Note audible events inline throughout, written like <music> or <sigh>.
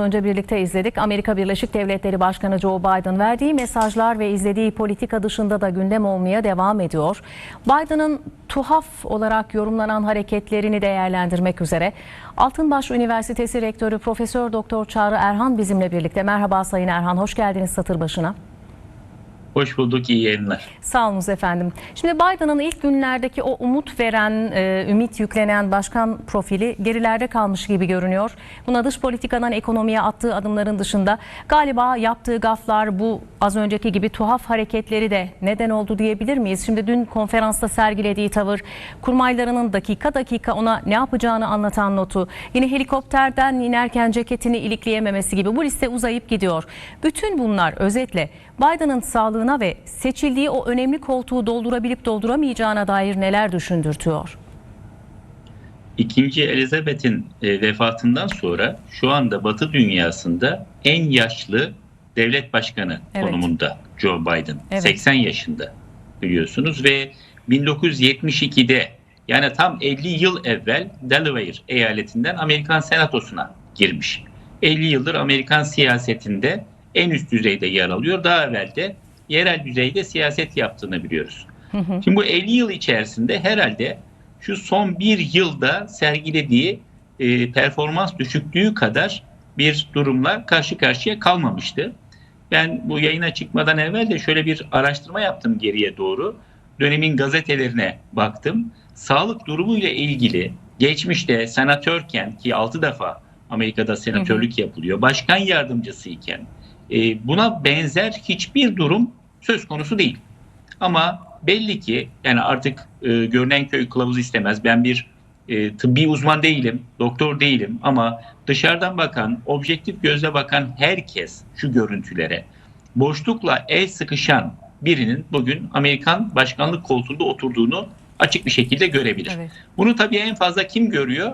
Önce birlikte izledik. Amerika Birleşik Devletleri Başkanı Joe Biden verdiği mesajlar ve izlediği politika dışında da gündem olmaya devam ediyor. Biden'ın tuhaf olarak yorumlanan hareketlerini değerlendirmek üzere Altınbaş Üniversitesi Rektörü Profesör Doktor Çağrı Erhan bizimle birlikte. Merhaba Sayın Erhan, hoş geldiniz satır başına. Hoş bulduk, iyi yayınlar. Sağ olunuz efendim. Şimdi Biden'ın ilk günlerdeki o umut veren, e, ümit yüklenen başkan profili gerilerde kalmış gibi görünüyor. Buna dış politikadan ekonomiye attığı adımların dışında galiba yaptığı gaflar bu az önceki gibi tuhaf hareketleri de neden oldu diyebilir miyiz? Şimdi dün konferansta sergilediği tavır, kurmaylarının dakika dakika ona ne yapacağını anlatan notu, yine helikopterden inerken ceketini ilikleyememesi gibi bu liste uzayıp gidiyor. Bütün bunlar özetle Biden'ın sağlığına ve seçildiği o önemli koltuğu doldurabilip dolduramayacağına dair neler düşündürtüyor? İkinci Elizabeth'in e, vefatından sonra şu anda Batı dünyasında en yaşlı devlet başkanı Evet. konumunda Joe Biden. Evet. 80 yaşında biliyorsunuz ve 1972'de yani tam 50 yıl evvel Delaware eyaletinden Amerikan Senatosu'na girmiş. 50 yıldır Amerikan siyasetinde en üst düzeyde yer alıyor. Daha evvel de yerel düzeyde siyaset yaptığını biliyoruz. Şimdi bu 50 yıl içerisinde herhalde şu son bir yılda sergilediği e, performans düşüklüğü kadar bir durumla karşı karşıya kalmamıştı. Ben bu yayına çıkmadan evvel de şöyle bir araştırma yaptım geriye doğru. Dönemin gazetelerine baktım. Sağlık durumuyla ilgili geçmişte senatörken ki 6 defa Amerika'da senatörlük yapılıyor. Başkan yardımcısı iken e, buna benzer hiçbir durum söz konusu değil. Ama belli ki yani artık e, görünen köy kılavuzu istemez. Ben bir e, tıbbi uzman değilim, doktor değilim ama dışarıdan bakan, objektif gözle bakan herkes şu görüntülere boşlukla el sıkışan birinin bugün Amerikan başkanlık koltuğunda oturduğunu açık bir şekilde görebilir. Evet. Bunu tabii en fazla kim görüyor?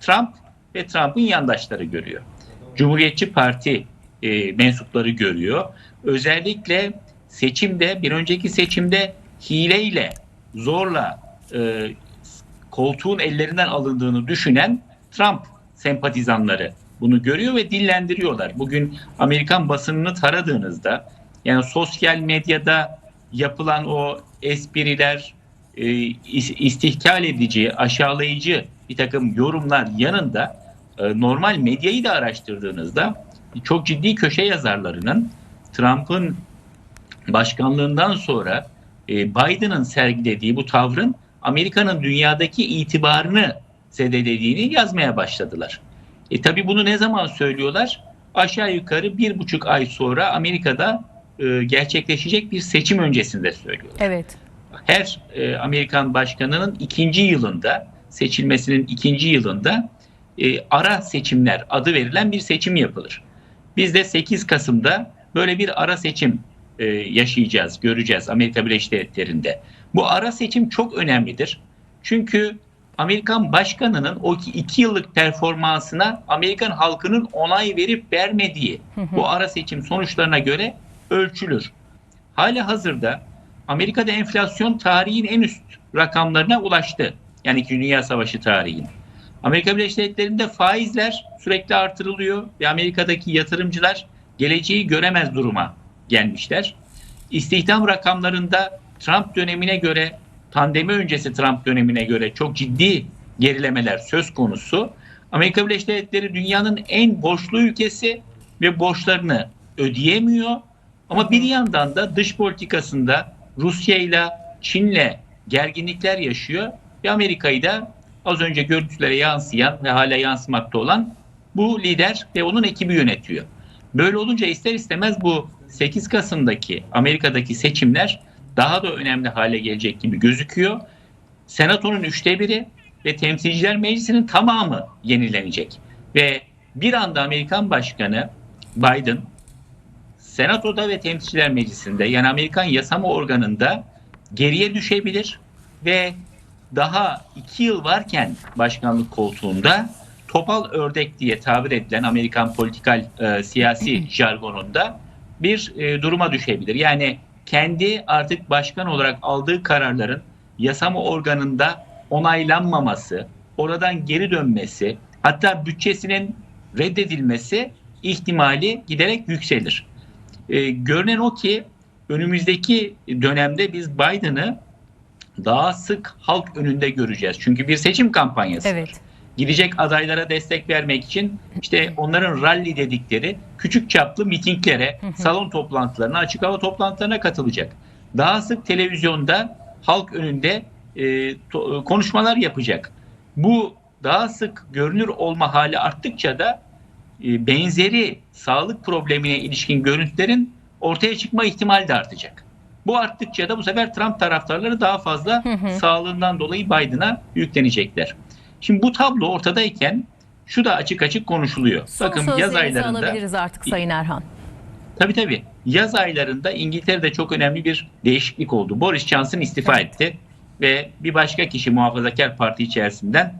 Trump ve Trump'ın yandaşları görüyor. Cumhuriyetçi Parti e, mensupları görüyor. Özellikle seçimde, bir önceki seçimde hileyle, zorla e, koltuğun ellerinden alındığını düşünen Trump sempatizanları bunu görüyor ve dillendiriyorlar. Bugün Amerikan basınını taradığınızda yani sosyal medyada yapılan o espriler, e, is- istihkal edici, aşağılayıcı bir takım yorumlar yanında e, normal medyayı da araştırdığınızda çok ciddi köşe yazarlarının Trump'ın başkanlığından sonra e, Biden'ın sergilediği bu tavrın Amerika'nın dünyadaki itibarını zedelediğini yazmaya başladılar. E tabi bunu ne zaman söylüyorlar? Aşağı yukarı bir buçuk ay sonra Amerika'da e, gerçekleşecek bir seçim öncesinde söylüyorlar Evet. her e, Amerikan başkanının ikinci yılında seçilmesinin ikinci yılında e, ara seçimler adı verilen bir seçim yapılır. Biz de 8 Kasım'da böyle bir ara seçim e, yaşayacağız, göreceğiz Amerika Birleşik Devletleri'nde. Bu ara seçim çok önemlidir. Çünkü Amerikan başkanının o ki iki yıllık performansına Amerikan halkının onay verip vermediği bu ara seçim sonuçlarına göre ölçülür. Hala hazırda Amerika'da enflasyon tarihin en üst rakamlarına ulaştı. Yani İkinci Dünya Savaşı tarihin. Amerika Birleşik Devletleri'nde faizler sürekli artırılıyor ve Amerika'daki yatırımcılar geleceği göremez duruma gelmişler. İstihdam rakamlarında Trump dönemine göre, pandemi öncesi Trump dönemine göre çok ciddi gerilemeler söz konusu. Amerika Birleşik Devletleri dünyanın en borçlu ülkesi ve borçlarını ödeyemiyor. Ama bir yandan da dış politikasında Rusya ile Çin'le gerginlikler yaşıyor ve Amerika'yı da az önce görüntülere yansıyan ve hala yansımakta olan bu lider ve onun ekibi yönetiyor. Böyle olunca ister istemez bu 8 Kasım'daki Amerika'daki seçimler daha da önemli hale gelecek gibi gözüküyor. Senatonun üçte biri ve Temsilciler Meclisi'nin tamamı yenilenecek. Ve bir anda Amerikan Başkanı Biden Senatoda ve Temsilciler Meclisi'nde yani Amerikan yasama organında geriye düşebilir ve daha iki yıl varken başkanlık koltuğunda topal ördek diye tabir edilen Amerikan politikal e, siyasi <clears throat> jargonunda bir e, duruma düşebilir. Yani kendi artık başkan olarak aldığı kararların yasama organında onaylanmaması, oradan geri dönmesi, hatta bütçesinin reddedilmesi ihtimali giderek yükselir. E, görünen o ki önümüzdeki dönemde biz Biden'ı daha sık halk önünde göreceğiz. Çünkü bir seçim kampanyası. var Evet. gidecek adaylara destek vermek için işte onların rally dedikleri küçük çaplı mitinglere, salon toplantılarına, açık hava toplantılarına katılacak. Daha sık televizyonda halk önünde e, to- konuşmalar yapacak. Bu daha sık görünür olma hali arttıkça da e, benzeri sağlık problemine ilişkin görüntülerin ortaya çıkma ihtimali de artacak. Bu arttıkça da bu sefer Trump taraftarları daha fazla sağlığından dolayı Biden'a yüklenecekler. Şimdi bu tablo ortadayken şu da açık açık konuşuluyor. Son Bakın yaz aylarında alabiliriz artık Sayın Erhan. tabii tabii yaz aylarında İngiltere'de çok önemli bir değişiklik oldu. Boris Johnson istifa Evet. etti ve bir başka kişi muhafazakar parti içerisinden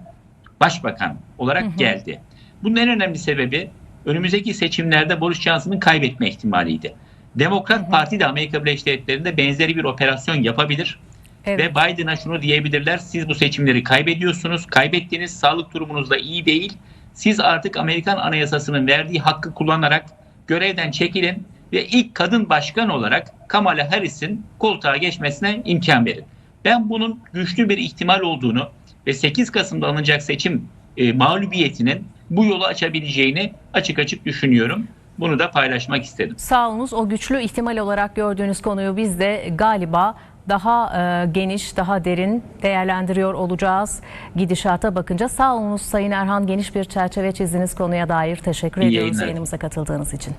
başbakan olarak geldi. Bunun en önemli sebebi önümüzdeki seçimlerde Boris Johnson'ın kaybetme ihtimaliydi. Demokrat Parti de Amerika Birleşik Devletleri'nde benzeri bir operasyon yapabilir. Evet. Ve Biden'a şunu diyebilirler. Siz bu seçimleri kaybediyorsunuz. Kaybettiğiniz sağlık durumunuz da iyi değil. Siz artık Amerikan Anayasası'nın verdiği hakkı kullanarak görevden çekilin ve ilk kadın başkan olarak Kamala Harris'in koltuğa geçmesine imkan verin. Ben bunun güçlü bir ihtimal olduğunu ve 8 Kasım'da alınacak seçim e, mağlubiyetinin bu yolu açabileceğini açık açık düşünüyorum. Bunu da paylaşmak istedim. Sağ olunuz. O güçlü ihtimal olarak gördüğünüz konuyu biz de galiba daha e, geniş, daha derin değerlendiriyor olacağız gidişata bakınca. Sağ olunuz Sayın Erhan geniş bir çerçeve çizdiniz konuya dair. Teşekkür İyi ediyoruz yayınlar. yayınımıza katıldığınız için.